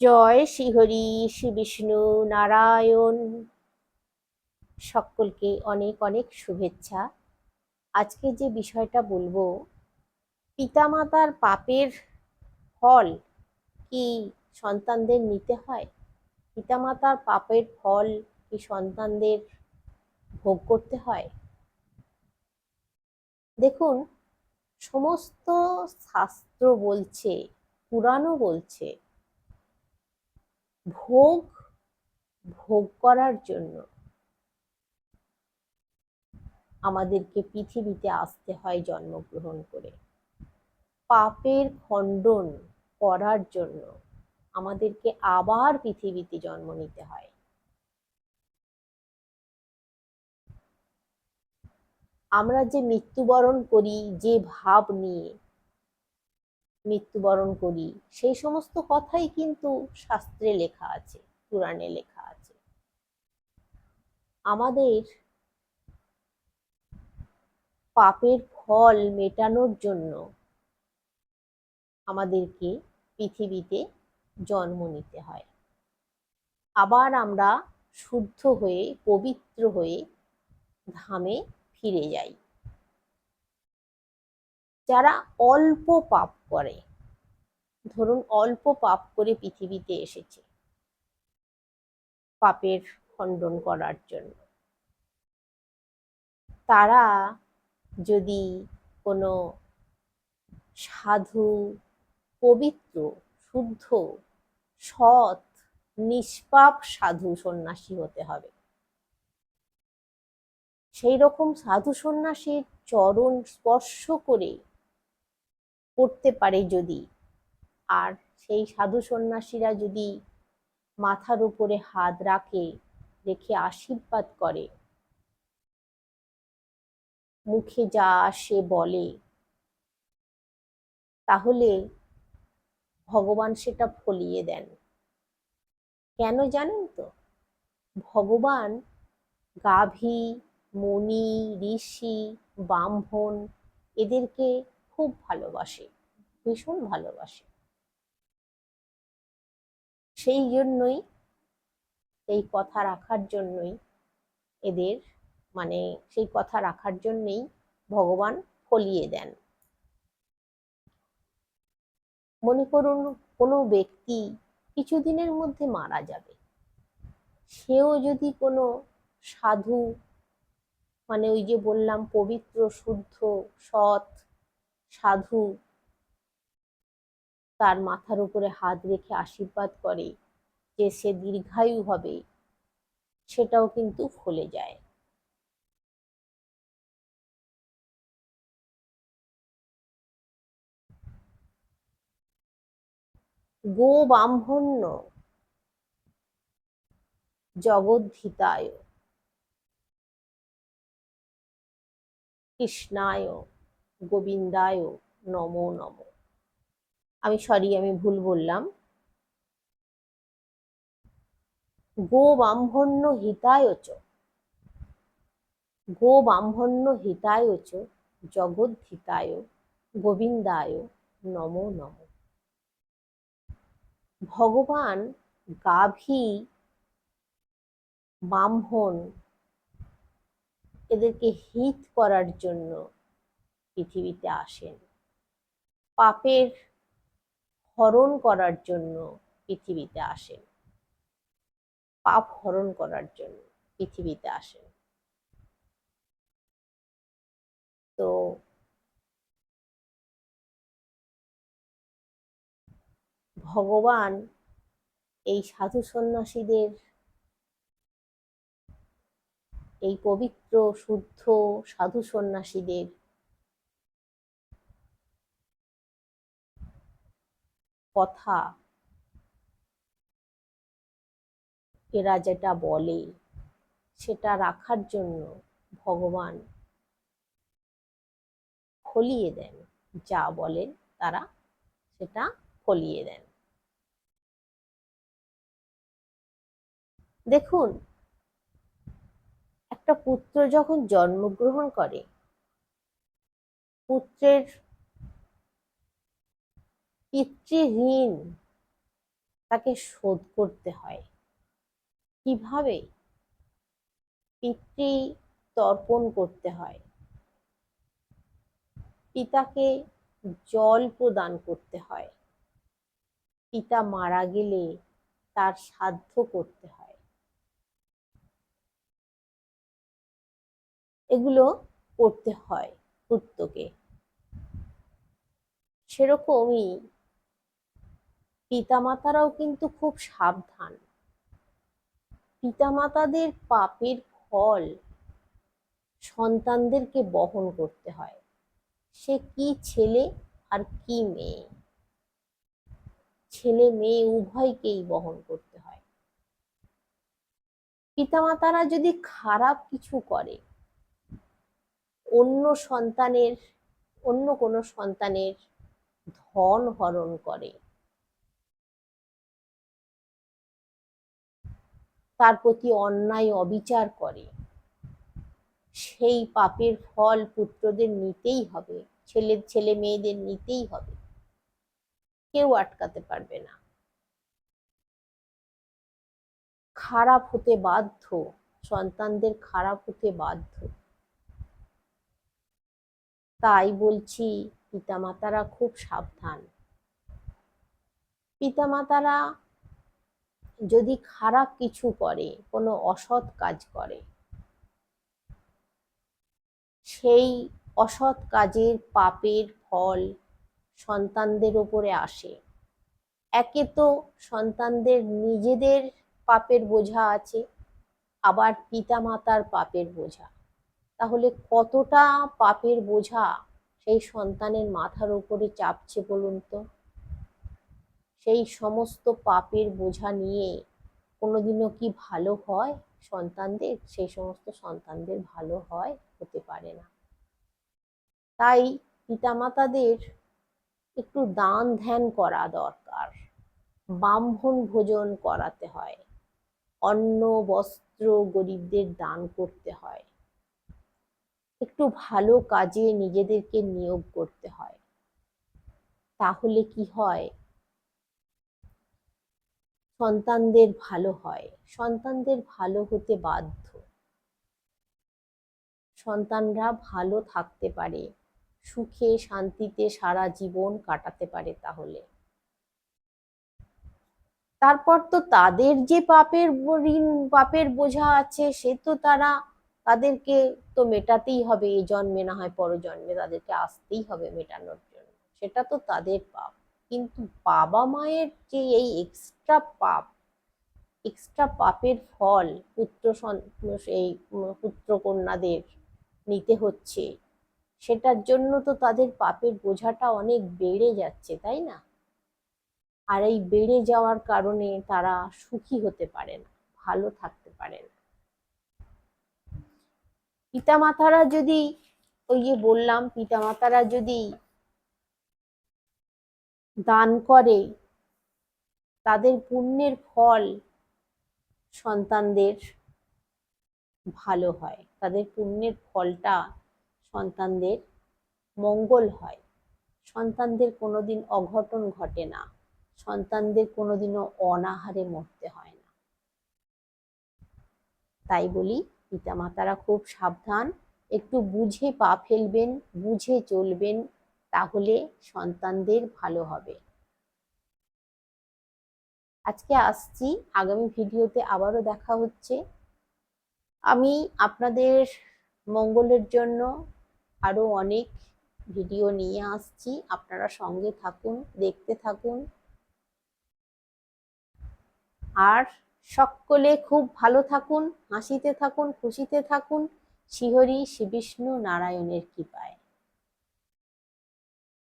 জয় শ্রীহরি, শ্রী বিষ্ণু নারায়ণ। সকলকে অনেক অনেক শুভেচ্ছা। আজকে যে বিষয়টা বলব, পিতামাতার পাপের ফল কি সন্তানদের নিতে হয়? পিতামাতার পাপের ফল কি সন্তানদের ভোগ করতে হয়? দেখুন, সমস্ত শাস্ত্র বলছে, পুরাণও বলছে ভোগ ভোগ করার জন্য আমাদেরকে পৃথিবীতে আসতে হয় জন্মগ্রহণ করে। পাপের খণ্ডন করার জন্য আমাদেরকে আবার পৃথিবীতে জন্ম নিতে হয়। আমরা যে মৃত্যুবরণ করি, যে ভাব নিয়ে মৃত্যুবরণ করি। সেই সমস্ত কথাই কিন্তু শাস্ত্রে লেখা আছে, পুরাণে লেখা আছে। আমাদের পাপের ফল মেটানোর জন্য আমাদেরকে পৃথিবীতে জন্ম নিতে হয়। আবার আমরা শুদ্ধ হয়ে, পবিত্র হয়ে ধামে ফিরে যাই। যারা অল্প পাপ করে। ধরুন, অল্প পাপ করে পৃথিবীতে এসেছে। পাপের খণ্ডন করার জন্য। তারা যদি কোনো সাধু, পবিত্র, শুদ্ধ, সৎ, নিষ্পাপ সাধু সন্ন্যাসী হতে হবে। সেই রকম সাধু সন্ন্যাসীর চরণ স্পর্শ করে করতে পারে যদি। আর সেই সাধু সন্ন্যাসীরা যদি মাথার উপরে হাত রাখে, রেখে আশীর্বাদ করে, মুখে যা আসে বলে, তাহলে ভগবান সেটা ফলিয়ে দেন। কেন জানেন তো? ভগবান গাভী মণি ঋষি, ব্রাহ্মণ এদেরকে খুব ভালোবাসে, ভীষণ ভালোবাসে। সেই জন্যই, সেই কথা রাখার জন্যই এদের মানে সেই কথা রাখার জন্যই ভগবান ফলিয়ে দেন। মনে করুন, কোনো ব্যক্তি কিছুদিনের মধ্যে মারা যাবে। সেও যদি কোনো সাধু মানে ওই যে বললাম, পবিত্র, শুদ্ধ, সৎ সাধু তার মাথার উপরে হাত রেখে আশীর্বাদ করে যে সে দীর্ঘায়ু হবে, সেটাও কিন্তু ফলে যায়। গো ব্রাহ্মণ্য, জগদ্ধিতায়, কৃষ্ণায় গোবিন্দায় নমো নম। আমি সরি আমি ভুল বললাম। গো ব্রাহ্মণ্য হিতায় চ। গো ব্রাহ্মণ্য হিতায় চ জগদ্ধিতায় গোবিন্দায় নমো নম। ভগবান গাভী ব্রাহ্মণ এদেরকে হিত করার জন্য পৃথিবীতে আসেন। পাপের হরণ করার জন্য পৃথিবীতে আসেন। পাপ হরণ করার জন্য পৃথিবীতে আসেন। তো ভগবান এই সাধু সন্ন্যাসীদের এই পবিত্র, শুদ্ধ সাধু সন্ন্যাসীদের কথা এরা যেটা বলে, সেটা রাখার জন্য ভগবান ফলিয়ে দেন। যা বলেন তারা সেটা ফলিয়ে দেন। দেখুন, একটা পুত্র যখন জন্মগ্রহণ করে, পুত্রের পিতৃঋণ তাকে শোধ করতে হয়। কীভাবে? পিতৃ তর্পণ করতে হয়। পিতাকে জল প্রদান করতে হয়। পিতা মারা গেলে তার সাধ্য করতে হয়। এগুলো করতে হয় পুত্রকে সেরকমই পিতামাতারাও কিন্তু খুব সাবধান। পিতামাতাদের পাপের ফল সন্তানদেরকে বহন করতে হয়। সে কি ছেলে আর কি মেয়ে? ছেলে মেয়ে উভয়কেই বহন করতে হয়। পিতামাতারা যদি খারাপ কিছু করে, অন্য সন্তানের, অন্য কোনো সন্তানের ধন হরণ করে তার প্রতি অন্যায়, অবিচার করে। সেই পাপের ফল পুত্রদের নিতেই হবে, ছেলে ছেলে মেয়েদের নিতেই হবে। কেউ আটকাতে পারবে না। খারাপ হতে বাধ্য, সন্তানদের খারাপ হতে বাধ্য। তাই বলছি, পিতামাতারা খুব সাবধান। পিতামাতারা যদি খারাপ কিছু করে, কোনো অসৎ কাজ করে, সেই অসৎ কাজের পাপের ফল সন্তানদের ওপরে আসে। একে তো সন্তানদের নিজেদের পাপের বোঝা আছে, আবার পিতামাতার পাপের বোঝা। তাহলে কতটা পাপের বোঝা সেই সন্তানের মাথার উপরে চাপছে বলুন তো? সেই সমস্ত পাপের বোঝা নিয়ে কোনোদিনও কি ভালো হয়? সন্তানদের, সেই সমস্ত সন্তানদের ভালো হয় হতে পারে না। তাই পিতামাতাদের একটু দান ধ্যান করা দরকার। ব্রাহ্মণ ভোজন করাতে হয়। অন্ন, বস্ত্র গরিবদের দান করতে হয়। একটু ভালো কাজে নিজেদেরকে নিয়োগ করতে হয়। তাহলে কি হয়? সন্তানদের ভালো হয়, সন্তানদের ভালো হতে বাধ্য। সন্তানরা ভালো থাকতে পারে, সুখে, শান্তিতে সারা জীবন কাটাতে পারে তাহলে। তারপর তো তাদের যে পাপের ঋণ, পাপের বোঝা আছে, সে তো তারা তাদেরকে তো মেটাতেই হবে, এই জন্মে না হয় পর জন্মে তাদেরকে আসতেই হবে মেটানোর জন্য। সেটা তো তাদের পাপ। কিন্তু বাবা মায়ের যে এই এক্সট্রা পাপ এক্সট্রা পাপের ফল পুত্র এই পুত্র কন্যাদের নিতে হচ্ছে, সেটার জন্য তো তাদের পাপের বোঝাটা অনেক বেড়ে যাচ্ছে, তাই না? আর এই বেড়ে যাওয়ার কারণে তারা সুখী হতে পারে না, ভালো থাকতে পারে না। পিতামাতারা যদি, ওই যে বললাম, পিতামাতারা যদি দান করে, তাদের পুণ্যের ফল সন্তানদের ভালো হয়। তাদের পুণ্যের ফলটা সন্তানদের মঙ্গল হয়। সন্তানদের কোনোদিন অঘটন ঘটে না। সন্তানদের কোনোদিনও অনাহারে মরতে হয় না। তাই বলি, পিতামাতারা খুব সাবধান। একটু বুঝে পা ফেলবেন, বুঝে চলবেন তাহলে সন্তানদের ভালো হবে। আজকে আসছি, আগামী ভিডিওতে আবারও দেখা হচ্ছে। আমি আপনাদের মঙ্গলের জন্য আরও অনেক ভিডিও নিয়ে আসছি। আপনারা সঙ্গে থাকুন, দেখতে থাকুন। আর সকলে খুব ভালো থাকুন, হাসিতে থাকুন, খুশিতে থাকুন। শিহরি শ্রী বিষ্ণু নারায়ণের কৃপায়।